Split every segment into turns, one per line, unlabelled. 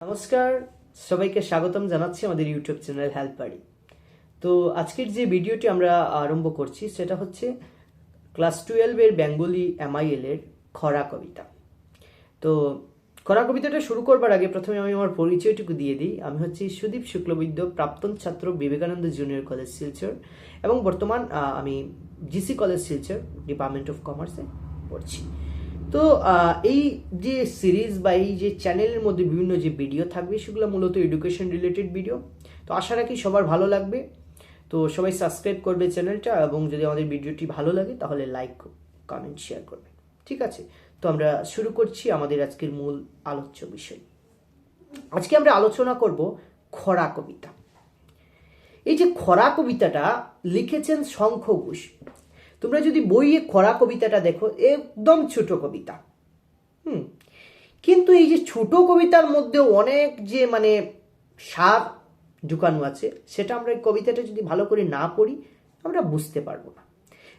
নমস্কার, সবাইকে স্বাগতম জানাচ্ছি আমাদের ইউটিউব চ্যানেল হেল্পারি তো আজকের যে ভিডিওটি আমরা আরম্ভ করছি, সেটা হচ্ছে ক্লাস টুয়েলভের বেঙ্গলি এমআইএল এর খরা কবিতা। তো খরা কবিতাটা শুরু করবার আগে প্রথমে আমি আমার পরিচয়টুকু দিয়ে দিই। আমি হচ্ছি সুদীপ শুক্লবৈদ্য, প্রাক্তন ছাত্র বিবেকানন্দ জুনিয়র কলেজ শিলচর এবং বর্তমান আমি GC college Silchar department of কমার্সে পড়ছি। তো এই যে সিরিজ বা এই যে চ্যানেলের মধ্যে বিভিন্ন যে ভিডিও থাকবে, সেগুলো মূলত এডুকেশন রিলেটেড ভিডিও তো আশা রাখি সবার ভালো লাগবে। তো সবাই সাবস্ক্রাইব করবে চ্যানেলটা এবং যদি আমাদের ভিডিওটি ভালো লাগে, তাহলে লাইক কমেন্ট শেয়ার করবে। ঠিক আছে? তো আমরা শুরু করছি আমাদের আজকের মূল আলোচ্য বিষয়। আজকে আমরা আলোচনা করব খরা কবিতা। এই যে খরা কবিতাটা লিখেছেন শঙ্খ ঘোষ। তোমরা যদি বইয়ে খরা কবিতাটা দেখো, একদম ছোট কবিতা। হুম। কিন্তু এই যে ছোট কবিতার মধ্যে অনেক যে মানে সার ঢুকানো আছে, সেটা আমরা এই কবিতাটা যদি ভালো করে না পড়ি, আমরা বুঝতে পারব না।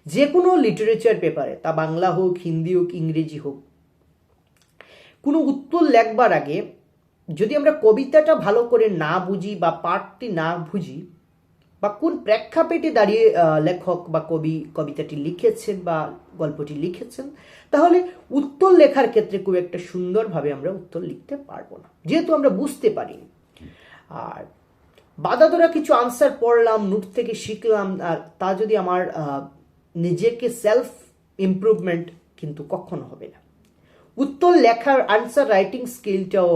যে কোনো লিটারেচার পেপারে তা বাংলা হোক, হিন্দি হোক, ইংরেজি হোক, কোনো উত্তর লেখবার আগে যদি আমরা কবিতাটা ভালো করে না বুঝি বা পাঠটি না বুঝি বা কোন প্রেক্ষাপটে দাঁড়িয়ে লেখক বা কবি, কবিতাটি লিখেছেন বা গল্পটি লিখেছেন, তাহলে উত্তর লেখার ক্ষেত্রে খুব একটা সুন্দরভাবে আমরা উত্তর লিখতে পারব না। যেহেতু আমরা বুঝতে পারিনি আর বাধা ধরা কিছু আনসার পড়লাম, নোট থেকে শিখলাম, আর তা যদি আমার নিজেকে সেলফ ইমপ্রুভমেন্ট কিন্তু কখনো হবে না। উত্তর লেখার আনসার রাইটিং স্কিলটাও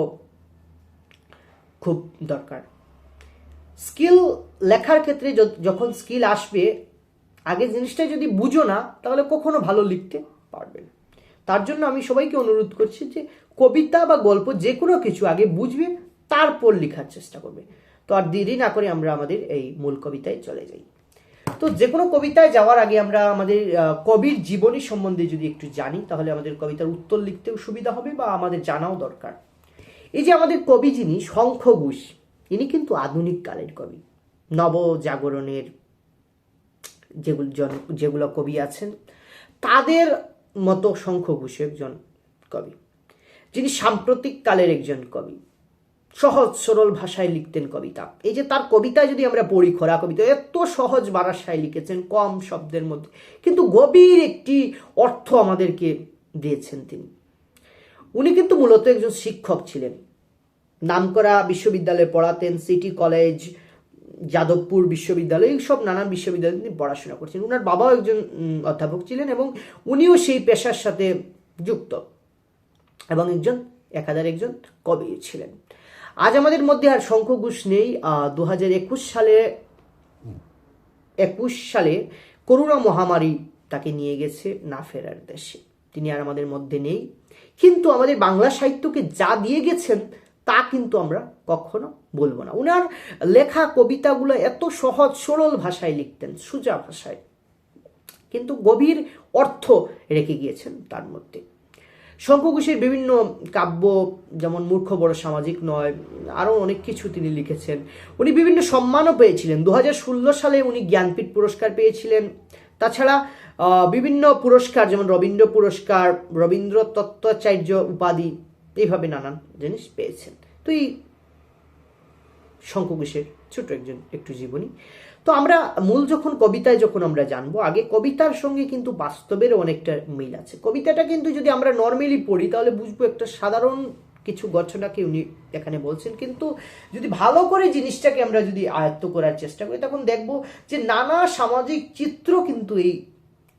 খুব দরকার। স্কিল লেখার ক্ষেত্রে যখন স্কিল আসবে আগে জিনিসটা যদি বুঝো না, তাহলে কখনো ভালো লিখতে পারবে না। তার জন্য আমি সবাইকে অনুরোধ করছি যে, কবিতা বা গল্প যে কোনো কিছু আগে বুঝবে, তারপর লেখার চেষ্টা করবে। তো আর দেরি না করে আমরা আমাদের এই মূল কবিতায় চলে যাই। তো যে কোনো কবিতায় যাওয়ার আগে আমরা আমাদের কবির জীবনী সম্বন্ধে যদি একটু জানি, তাহলে আমাদের কবিতার উত্তর লিখতেও সুবিধা হবে বা আমাদের জানাও দরকার। এই যে আমাদের কবি যিনি শঙ্খ ঘোষ ইনি কিন্তু আধুনিক কালের কবি। নবজাগরণের যেগুলো জন, যেগুলো কবি আছেন, তাদের মতো শঙ্খ ঘোষ একজন কবি। যিনি সাম্প্রতিক কালের একজন কবি। সহজ, সরল ভাষায় লিখতেন কবিতা। এই যে তার কবিতা যদি আমরা পড়ি খরা কবিতা, এত সহজ ভাষায় লিখেছেন, কম শব্দের মধ্যে। কিন্তু গভীর একটি অর্থ আমাদেরকে দিয়েছেন তিনি। উনি কিন্তু মূলত একজন শিক্ষক ছিলেন। নামকরা বিশ্ববিদ্যালয়ে পড়াতেন, সিটি কলেজ, যাদবপুর বিশ্ববিদ্যালয় এইসব নানান বিশ্ববিদ্যালয়ে তিনি পড়াশোনা করছেন। ওনার বাবাও একজন অধ্যাপক ছিলেন এবং উনিও সেই পেশার সাথে যুক্ত এবং একজন একাধারে একজন কবি ছিলেন। আজ আমাদের মধ্যে আর শঙ্খ ঘোষ নেই। দু হাজার একুশ সালে একুশ সালে করোনা মহামারী তাকে নিয়ে গেছে না ফেরার দেশে। তিনি আর আমাদের মধ্যে নেই। কিন্তু আমাদের বাংলা সাহিত্যকে যা দিয়ে গেছেন তা কিন্তু আমরা কখনো বলব না। উনার লেখা কবিতাগুলো এত সহজ, সরল ভাষায় লিখতেন, সোজা ভাষায়। কিন্তু গভীর অর্থ রেখে গিয়েছেন তার মধ্যে। শঙ্খ বিভিন্ন কাব্য, যেমন মূর্খ বড় সামাজিক নয় আরও অনেক কিছু তিনি লিখেছেন। উনি বিভিন্ন সম্মানও পেয়েছিলেন। দু হাজার ষোলো সালে উনি জ্ঞানপীঠ পুরস্কার পেয়েছিলেন। তাছাড়া বিভিন্ন পুরস্কার, যেমন রবীন্দ্র পুরস্কার, রবীন্দ্র তত্ত্বাচার্য উপাধি এইভাবে নানান জিনিস পেয়েছেন। তো এই শঙ্খ ঘোষের ছোট একজন একটু জীবনী। তো আমরা মূল যখন কবিতায় যখন আমরা জানব, আগে কবিতার সঙ্গে কিন্তু বাস্তবের অনেকটা মিল আছে। কবিতাটা কিন্তু যদি আমরা নর্মালি পড়ি, তাহলে বুঝব একটা সাধারণ কিছু ঘটনাকে উনি এখানে বলছেন। কিন্তু যদি ভালো করে জিনিসটাকে আমরা যদি আয়ত্ত করার চেষ্টা করি, তখন দেখব যে নানা সামাজিক চিত্র কিন্তু এই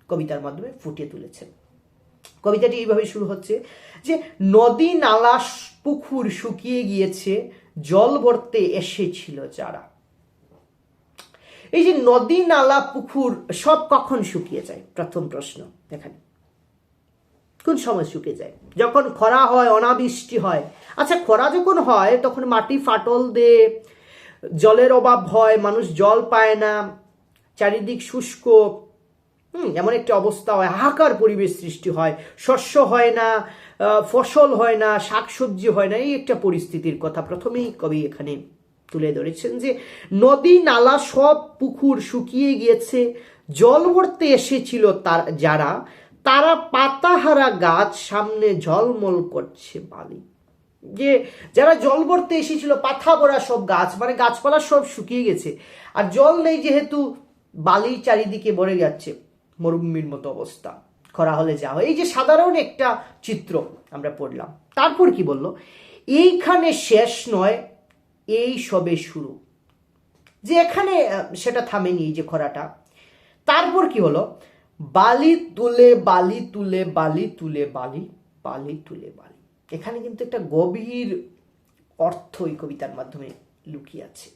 কবিতার মাধ্যমে ফুটিয়ে তুলেছেন। কবিতাটি এইভাবে শুরু হচ্ছে যে, নদী নালা পুকুর শুকিয়ে গিয়েছে, জল ভরতে এসেছিল যারা। এই যে, নদী নালা পুকুর সব কখন শুকিয়ে যায়? প্রথম প্রশ্ন এখানে। কোন সময় শুকিয়ে যায়? যখন খরা হয়, অনাবৃষ্টি হয়। আচ্ছা খরা যখন হয়, তখন মাটি ফাটল দে জলের অভাব হয়, মানুষ জল পায় না, চারিদিক শুষ্ক হুম, এমন একটা অবস্থা হয় হাহাকার পরিবেশ সৃষ্টি হয়। শস্য হয় না ফসল হয় না, শাকসবজি হয় না, এই একটা পরিস্থিতির কথা প্রথমেই কবি এখানে তুলে ধরেছেন যে নদী নালা সব পুকুর শুকিয়ে গিয়েছে, জল ভরতে এসেছিল তার, যারা, তারা পাতাহারা গাছ সামনে ঝলমল করছে বালি। যে যারা জল ভরতে এসেছিল, পাথা ভরা সব গাছ মানে গাছপালা সব শুকিয়ে গেছে। আর জল নেই যেহেতু, বালি চারিদিকে ভরে যাচ্ছে। মরুভূমির মতো অবস্থা। খরা হলে যা হয়। এই যে সাধারণ একটা চিত্র আমরা পড়লাম। তারপর কি বলল? এইখানে শেষ নয়, এই সবে শুরু। যে এখানে সেটা থামেনি এই যে খরাটা। তারপর কি হলো? বালি তুলে বালি তুলে বালি তুলে বালি বালি তুলে বালি। এখানে কিন্তু একটা গভীর অর্থ এই কবিতার মাধ্যমে লুকিয়ে আছে।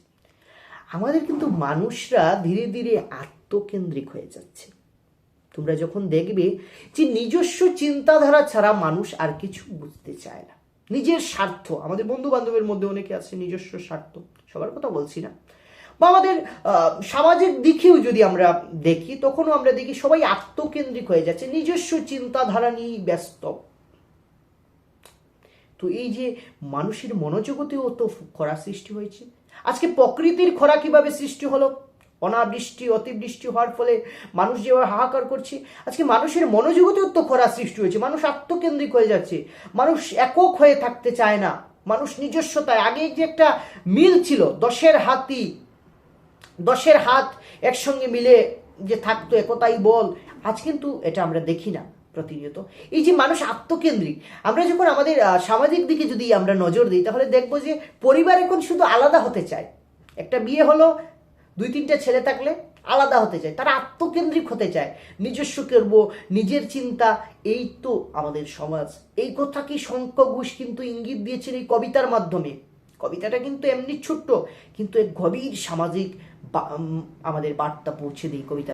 আমাদের কিন্তু মানুষরা ধীরে ধীরে আত্মকেন্দ্রিক হয়ে যাচ্ছে। তোমরা যখন দেখবে যে নিজস্ব চিন্তাধারা ছাড়া মানুষ আর কিছু বুঝতে চায় না। নিজের স্বার্থ। আমাদের বন্ধু বান্ধবের মধ্যে অনেকে আছে নিজস্ব স্বার্থ, সবার কথা বলছি না। বা আমাদের সামাজিক দিকেও যদি আমরা দেখি, তখনও আমরা দেখি সবাই আত্মকেন্দ্রিক হয়ে যাচ্ছে, নিজস্ব চিন্তাধারা নিয়েই ব্যস্ত। তো এই যে মানুষের মনোজগতেও তো খরা সৃষ্টি হয়েছে। আজকে প্রকৃতির খরা কীভাবে সৃষ্টি হলো? অনাবৃষ্টি, অতিবৃষ্টি হওয়ার ফলে মানুষ যেভাবে হাহাকার করছে, আজকে মানুষের মনোজগতেও তো খরা সৃষ্টি হয়েছে, মানুষ আত্মকেন্দ্রিক হয়ে যাচ্ছে, মানুষ একক হয়ে থাকতে চায় না, মানুষ নিজস্বতায়, আগে যে একটা মিল ছিল, দশের হাতি, দশের হাত একসঙ্গে মিলে যে থাকতো, একতাই বল, আজ কিন্তু এটা আমরা দেখি না প্রতিনিয়ত। এই যে মানুষ আত্মকেন্দ্রিক, আমরা যখন আমাদের সামাজিক দিকে যদি আমরা নজর দিই, তাহলে দেখব যে পরিবার এখন শুধু আলাদা হতে চায়। একটা বিয়ে হলো দুই তিনটা ছেলে থাকলে আলাদা হতে চায়, তারা আত্মকেন্দ্রিক হতে চায়। নিজস্ব করব, নিজের চিন্তা, এই তো আমাদের সমাজ। এই কথা কি শঙ্খ ঘোষ কিন্তু ইঙ্গিত দিয়েছেন এই কবিতার মাধ্যমে? কবিতাটা কিন্তু এমনি ছোট্ট, কিন্তু এক গভীর সামাজিক আমাদের বার্তা পৌঁছে দিই কবিতা